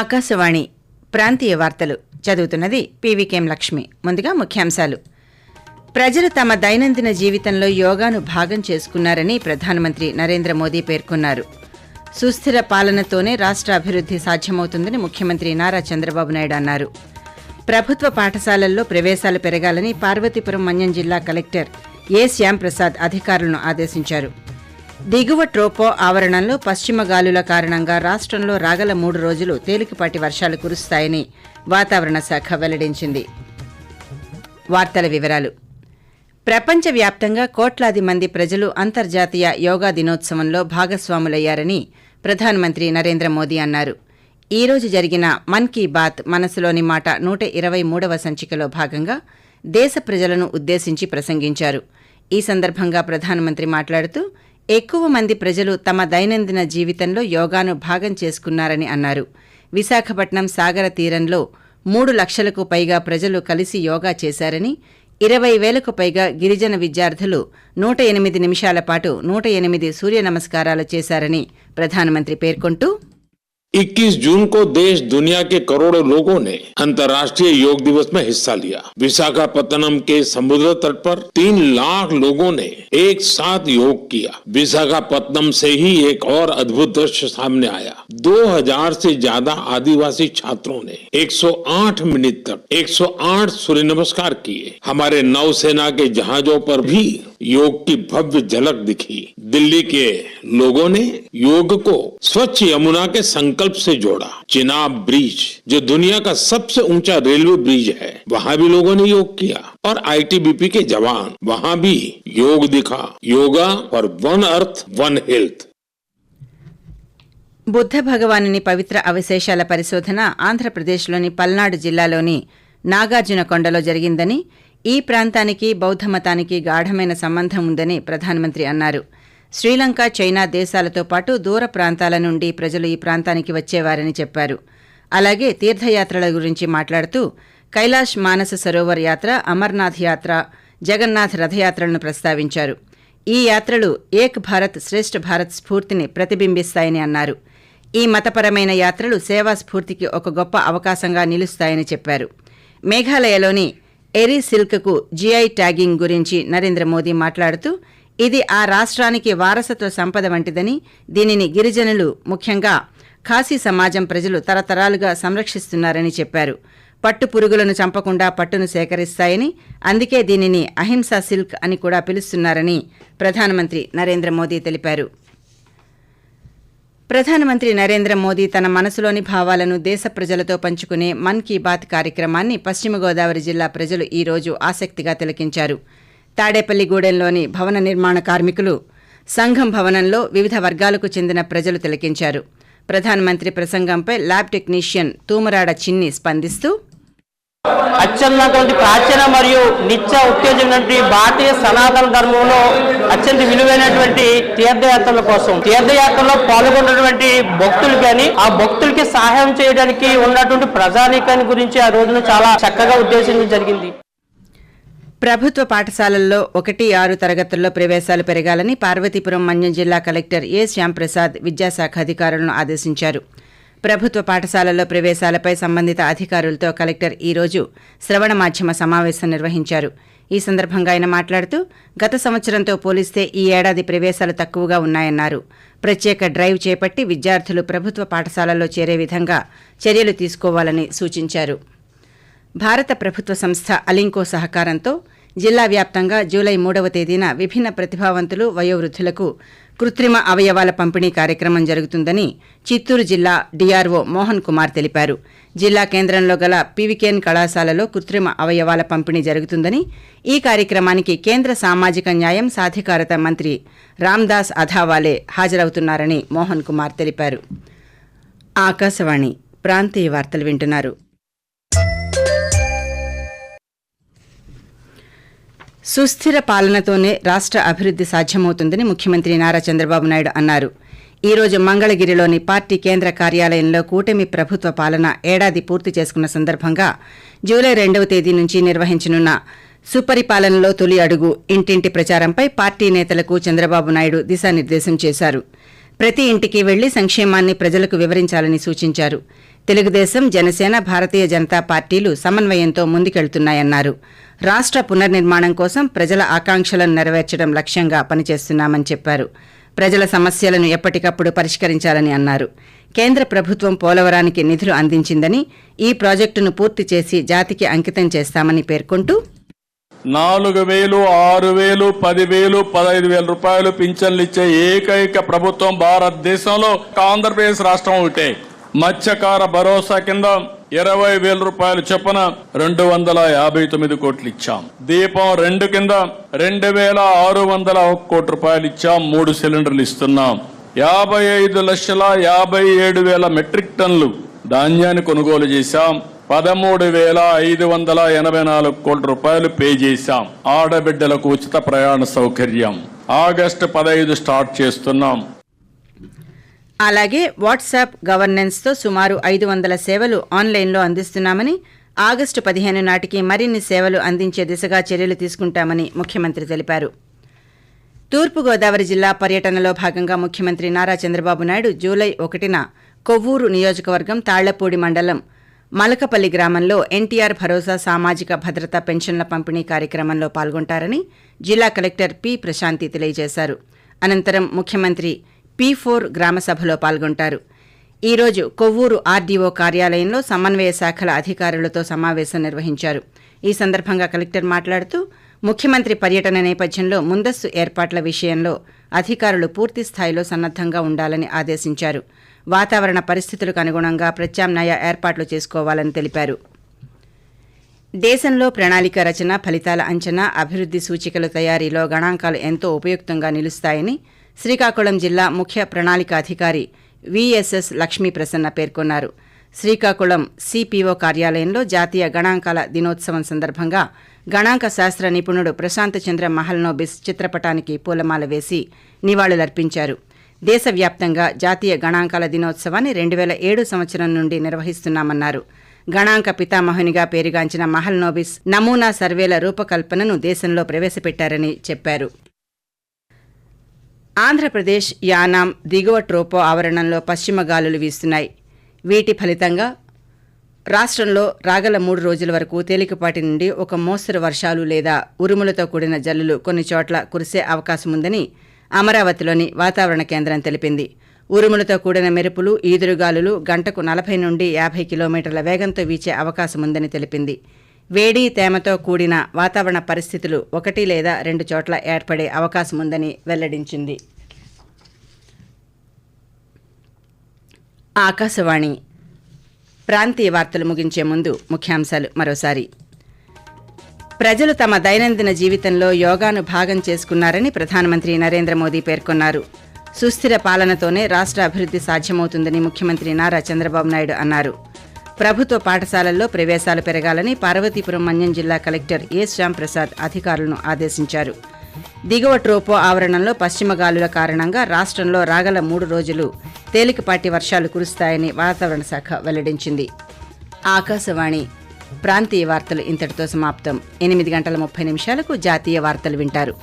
ఆకాశవాణి ప్రాంతీయ వార్తలు. చదువుతున్నది పీవీకేం లక్ష్మి. ముందుగా ముఖ్యాంశాలు. ప్రజలు తమ దైనందిన జీవితంలో యోగాను భాగం చేసుకున్నారని ప్రధానమంత్రి నరేంద్ర మోదీ పేర్కొన్నారు. సుస్థిర పాలనతోనే రాష్ట్ర అభివృద్ధి సాధ్యమవుతుందని ముఖ్యమంత్రి నారా చంద్రబాబు నాయుడు అన్నారు. ప్రభుత్వ పాఠశాలల్లో ప్రవేశాలు పెరగాలని పార్వతీపురం మన్యం జిల్లా కలెక్టర్ ఏ శ్యాంప్రసాద్ అధికారులను ఆదేశించారు. దిగువ ట్రోపో ఆవరణంలో పశ్చిమ గాలుల కారణంగా రాష్ట్రంలో రాగల మూడు రోజులు తేలికపాటి వర్షాలు కురుస్తాయని వాతావరణ శాఖ వెల్లడించింది. వార్తల వివరాలు. ప్రపంచవ్యాప్తంగా కోట్లాది మంది ప్రజలు అంతర్జాతీయ యోగా దినోత్సవంలో భాగస్వాములయ్యారని ప్రధానమంత్రి నరేంద్ర మోదీ అన్నారు. ఈ రోజు జరిగిన మన్ కీ బాత్ మనసులోని మాట నూట ఇరవై మూడవ సంచికలో భాగంగా దేశ ప్రజలను ఉద్దేశించి ప్రసంగించారు. ఈ సందర్భంగా ప్రధానమంత్రి మాట్లాడుతూ ఎక్కువ మంది ప్రజలు తమ దైనందిన జీవితంలో యోగాను భాగం చేసుకున్నారని అన్నారు. విశాఖపట్నం సాగర తీరంలో మూడు లక్షలకు పైగా ప్రజలు కలిసి యోగా చేశారని ఇరవై వేలకు పైగా గిరిజన విద్యార్థులు నూట ఎనిమిది నిమిషాల పాటు నూట ఎనిమిది సూర్య నమస్కారాలు చేశారని ప్రధానమంత్రి పేర్కొంటూ 21 जून को देश दुनिया के करोड़ों लोगों ने अंतर्राष्ट्रीय योग दिवस में हिस्सा लिया। विशाखापत्तनम के समुद्र तट पर तीन लाख लोगों ने एक साथ योग किया। विशाखापत्तनम से ही एक और अद्भुत दृश्य सामने आया। 2000 से ज़्यादा आदिवासी छात्रों ने 108 मिनट तक 108 सूर्य नमस्कार किए। हमारे नौसेना के जहाजों पर भी योग की भव्य झलक दिखी। दिल्ली के लोगों ने योग को स्वच्छ यमुना के संकल्प से जोड़ा चिनाब ब्रिज जो दुनिया का सबसे ऊंचा रेलवे ब्रिज है वहां भी लोगों ने योग किया और आईटीबीपी के जवान वहां भी योग दिखा yoga for one earth one health Buddha భగవానుని పవిత్ర అవశేషాల పరిశోధన ఆంధ్రప్రదేశ్లోని పల్నాడు జిల్లాలోని నాగార్జున కొండలో జరిగిందని ఈ ప్రాంతానికి బౌద్ధ మతానికి గాఢమైన సంబంధం ఉందని ప్రధానమంత్రి అన్నారు శ్రీలంక చైనా దేశాలతో పాటు దూర ప్రాంతాల నుండి ప్రజలు ఈ ప్రాంతానికి వచ్చేవారని చెప్పారు. అలాగే తీర్థయాత్రల గురించి మాట్లాడుతూ కైలాష్ మానస సరోవర్ యాత్ర అమర్నాథ్ యాత్ర జగన్నాథ్ రథయాత్రలను ప్రస్తావించారు. ఈ యాత్రలు ఏక్ భారత్ శ్రేష్ఠ భారత్ స్ఫూర్తిని ప్రతిబింబిస్తాయని అన్నారు. ఈ మతపరమైన యాత్రలు సేవా స్ఫూర్తికి ఒక గొప్ప అవకాశంగా నిలుస్తాయని చెప్పారు. మేఘాలయలోని ఎరీ సిల్క్కు జిఐ ట్యాగింగ్ గురించి నరేంద్ర మోదీ మాట్లాడుతూ ఇది ఆ రాష్ట్రానికి వారసత్వ సంపద వంటిదని దీనిని గిరిజనులు ముఖ్యంగా ఖాసీ సమాజం ప్రజలు తరతరాలుగా సంరక్షిస్తున్నారని చెప్పారు. పట్టు పురుగులను చంపకుండా పట్టును సేకరిస్తాయని అందుకే దీనిని అహింసా సిల్క్ అని కూడా పిలుస్తున్నారని ప్రధానమంత్రి నరేంద్ర మోదీ తెలిపారు. ప్రధానమంత్రి నరేంద్ర మోదీ తన మనసులోని భావాలను దేశ ప్రజలతో పంచుకునే మన్ కీ బాత్ కార్యక్రమాన్ని పశ్చిమ గోదావరి జిల్లా ప్రజలు ఈ రోజు ఆసక్తిగా తిలకించారు. తాడేపల్లిగూడెంలోని భవన నిర్మాణ కార్మికులు సంఘం భవనంలో వివిధ వర్గాలకు చెందిన ప్రజలు తిలకించారు. ప్రధానమంత్రి ప్రసంగంపై ల్యాబ్ టెక్నీషియన్ తూమరాడ చిన్ని స్పందిస్తూ అత్యున్నటువంటి ప్రాచీన మరియు నిత్య ఉత్తేజమైనటువంటి భారతీయ సనాతన ధర్మంలో అత్యంత విలువైనటువంటి తీర్థయాత్రల కోసం తీర్థయాత్రలో పాల్గొన్నటువంటి భక్తులు కానీ ఆ భక్తులకి సహాయం చేయడానికి ఉన్నటువంటి ప్రజానీకాన్ని గురించి ఆ రోజున చాలా చక్కగా ఉద్దేశించడం జరిగింది. ప్రభుత్వ పాఠశాలల్లో ఒకటి ఆరు తరగతుల్లో ప్రవేశాలు పెరగాలని పార్వతీపురం మన్యం జిల్లా కలెక్టర్ ఏ శ్యాంప్రసాద్ విద్యాశాఖ అధికారులను ఆదేశించారు. ప్రభుత్వ పాఠశాలల్లో ప్రవేశాలపై సంబంధిత అధికారులతో కలెక్టర్ ఈ రోజు శ్రవణ మాధ్యమ సమావేశం నిర్వహించారు. ఈ సందర్భంగా ఆయన మాట్లాడుతూ గత సంవత్సరంతో పోలిస్తే ఈ ఏడాది ప్రవేశాలు తక్కువగా ఉన్నాయన్నారు. ప్రత్యేక డ్రైవ్ చేపట్టి విద్యార్థులు ప్రభుత్వ పాఠశాలల్లో చేరే విధంగా చర్యలు తీసుకోవాలని సూచించారు. భారత ప్రభుత్వ సంస్థ అలింకో సహకారంతో జిల్లా వ్యాప్తంగా జూలై మూడవ తేదీన విభిన్న ప్రతిభావంతులు వయోవృద్ధులకు కృత్రిమ అవయవాల పంపిణీ కార్యక్రమం జరుగుతుందని చిత్తూరు జిల్లా డిఆర్ఓ మోహన్ కుమార్ తెలిపారు. జిల్లా కేంద్రంలో గల పీవీకేఎన్ కళాశాలలో కృత్రిమ అవయవాల పంపిణీ జరుగుతుందని ఈ కార్యక్రమానికి కేంద్ర సామాజిక న్యాయం సాధికారత మంత్రి రామ్దాస్ అధావాలే హాజరవుతున్నారని మోహన్ కుమార్ తెలిపారు. ఆకాశవాణి ప్రాంతీయ వార్తలు వింటున్నారు. సుస్థిర పాలనతోనే రాష్ట్ర అభివృద్ధి సాధ్యమవుతుందని ముఖ్యమంత్రి నారా చంద్రబాబు నాయుడు అన్నారు. ఈ రోజు మంగళగిరిలోని పార్టీ కేంద్ర కార్యాలయంలో కూటమి ప్రభుత్వ పాలన ఏడాది పూర్తి చేసుకున్న సందర్భంగా జూలై రెండవ తేదీ నుంచి నిర్వహించనున్న సుపరిపాలనలో తొలి అడుగు ఇంటింటి ప్రచారంపై పార్టీ నేతలకు చంద్రబాబు నాయుడు దిశానిర్దేశం చేశారు. ప్రతి ఇంటికి వెళ్ళి సంక్షేమాన్ని ప్రజలకు వివరించాలని సూచించారు. తెలుగుదేశం జనసేన భారతీయ జనతా పార్టీలు సమన్వయంతో ముందుకెళ్తున్నాయన్నారు. రాష్ట్ర పునర్నిర్మాణం కోసం ప్రజల ఆకాంక్షలను నెరవేర్చడం లక్ష్యంగా పనిచేస్తున్నామని చెప్పారు. ప్రజల సమస్యలను ఎప్పటికప్పుడు పరిష్కరించాలని అన్నారు. కేంద్ర ప్రభుత్వం పోలవరానికి నిధులు అందించిందని ఈ ప్రాజెక్టును పూర్తి చేసి జాతికి అంకితం చేస్తామని పేర్కొంటూ నాలుగు వేలు ఆరు వేలు పదివేలు పదహైదు వేల రూపాయలు పింఛన్లు ఇచ్చే ఏకైక ప్రభుత్వం భారతదేశంలో ఆంధ్రప్రదేశ్ రాష్ట్రం ఒకటే. మత్స్యకార భరోసా కింద ఇరవై వేల రూపాయలు చొప్పున రెండు వందల యాభై తొమ్మిది కోట్లు ఇచ్చాం. దీపం రెండు కింద రెండు వేల ఆరు వందల ఒక కోటి రూపాయలు ఇచ్చాం. మూడు సిలిండర్లు ఇస్తున్నాం. యాభై ఐదు లక్షల యాభై ఏడు వేల మెట్రిక్ టన్నులు ధాన్యాన్ని కొనుగోలు చేశాం. పదమూడు వేల ఐదు వందల ఎనభై నాలుగు కోట్ల రూపాయలు పే చేశాం. ఆడబిడ్డలకు ఉచిత ప్రయాణ సౌకర్యం. ఆగస్టు పదహైదు స్టార్ట్ చేస్తున్నాం. అలాగే వాట్సాప్ గవర్నెన్స్తో సుమారు ఐదు వందల సేవలు ఆన్లైన్లో అందిస్తున్నామని ఆగస్టు పదిహేను నాటికి మరిన్ని సేవలు అందించే దిశగా చర్యలు తీసుకుంటామని ముఖ్యమంత్రి తెలిపారు. తూర్పుగోదావరి జిల్లా పర్యటనలో భాగంగా ముఖ్యమంత్రి నారా చంద్రబాబు నాయుడు జూలై ఒకటిన కొవ్వూరు నియోజకవర్గం తాళ్ళపూడి మండలం మలకపల్లి గ్రామంలో ఎన్టీఆర్ భరోసా సామాజిక భద్రత పెన్షన్ల పంపిణీ కార్యక్రమంలో పాల్గొంటారని జిల్లా కలెక్టర్ పి ప్రశాంతి తెలియజేశారు. అనంతరం ముఖ్యమంత్రి పి ఫోర్ గ్రామసభలో పాల్గొంటారు. ఈ రోజు కొవ్వూరు ఆర్డీఓ కార్యాలయంలో సమన్వయ శాఖల అధికారులతో సమావేశం నిర్వహించారు. ఈ సందర్భంగా కలెక్టర్ మాట్లాడుతూ ముఖ్యమంత్రి పర్యటన నేపథ్యంలో ముందస్తు ఏర్పాట్ల విషయంలో అధికారులు పూర్తి స్థాయిలో సన్నద్దంగా ఉండాలని ఆదేశించారు. వాతావరణ పరిస్థితులకు అనుగుణంగా ప్రత్యామ్నాయ ఏర్పాట్లు చేసుకోవాలని తెలిపారు. దేశంలో ప్రణాళిక రచన ఫలితాల అంచనా అభివృద్ధి సూచికల తయారీలో గణాంకాలు ఎంతో ఉపయుక్తంగా నిలుస్తాయని శ్రీకాకుళం జిల్లా ముఖ్య ప్రణాళికాధికారి విఎస్ఎస్ లక్ష్మీ ప్రసన్న పేర్కొన్నారు. శ్రీకాకుళం సిపిఓ కార్యాలయంలో జాతీయ గణాంకాల దినోత్సవం సందర్భంగా గణాంక శాస్త్ర నిపుణుడు ప్రశాంత్ చంద్ర మహల్నోబిస్ చిత్రపటానికి పూలమాల వేసి నివాళులర్పించారు. దేశవ్యాప్తంగా జాతీయ గణాంకాల దినోత్సవాన్ని రెండు వేల ఏడు సంవత్సరం నుండి నిర్వహిస్తున్నామన్నారు. గణాంక పితామహునిగా పేరుగాంచిన మహల్ నోబిస్ నమూనా సర్వేల రూపకల్పనను దేశంలో ప్రవేశపెట్టారని చెప్పారు. ఆంధ్రప్రదేశ్ యానాం దిగువ ట్రోపో ఆవరణంలో పశ్చిమ గాలులు వీస్తున్నాయి. వీటి ఫలితంగా రాష్ట్రంలో రాగల మూడు రోజుల వరకు తేలికపాటి నుండి ఒక మోస్తరు వర్షాలు లేదా ఉరుములతో కూడిన జల్లులు కొన్ని చోట్ల కురిసే అవకాశం ఉందని అమరావతిలోని వాతావరణ కేంద్రం తెలిపింది. ఉరుములతో కూడిన మెరుపులు ఈదురుగాలులు గంటకు నలభై నుండి యాభై కిలోమీటర్ల వేగంతో వీచే అవకాశం ఉందని తెలిపింది. వేడి తేమతో కూడిన వాతావరణ పరిస్థితులు ఒకటి లేదా రెండు చోట్ల ఏర్పడే అవకాశం ఉందని వెల్లడించింది. ఆకాశవాణి. ప్రాంతీయ వార్తలు ముగించే ముందు ముఖ్యాంశాలు మరోసారి. ప్రజలు తమ దైనందిన జీవితంలో యోగాను భాగం చేసుకున్నారని ప్రధానమంత్రి నరేంద్ర మోదీ పేర్కొన్నారు. సుస్థిర పాలనతోనే రాష్ట్ర అభివృద్ధి సాధ్యమవుతుందని ముఖ్యమంత్రి నారా చంద్రబాబు నాయుడు అన్నారు. ప్రభుత్వ పాఠశాలల్లో ప్రవేశాలు పెరగాలని పార్వతీపురం మన్యం జిల్లా కలెక్టర్ ఏ శ్యాంప్రసాద్ అధికారులను ఆదేశించారు. దిగువ ట్రోపో ఆవరణంలో పశ్చిమ గాలుల కారణంగా రాష్ట్రంలో రాగల మూడు రోజులు తేలికపాటి వర్షాలు కురుస్తాయని వాతావరణ శాఖ వెల్లడించింది. ఆకాశవాణి ప్రాంతీయ వార్తలు ఇంతటితో సమాప్తం. ఎనిమిది గంటల ముప్పై నిమిషాలకు జాతీయ వార్తలు వింటారు.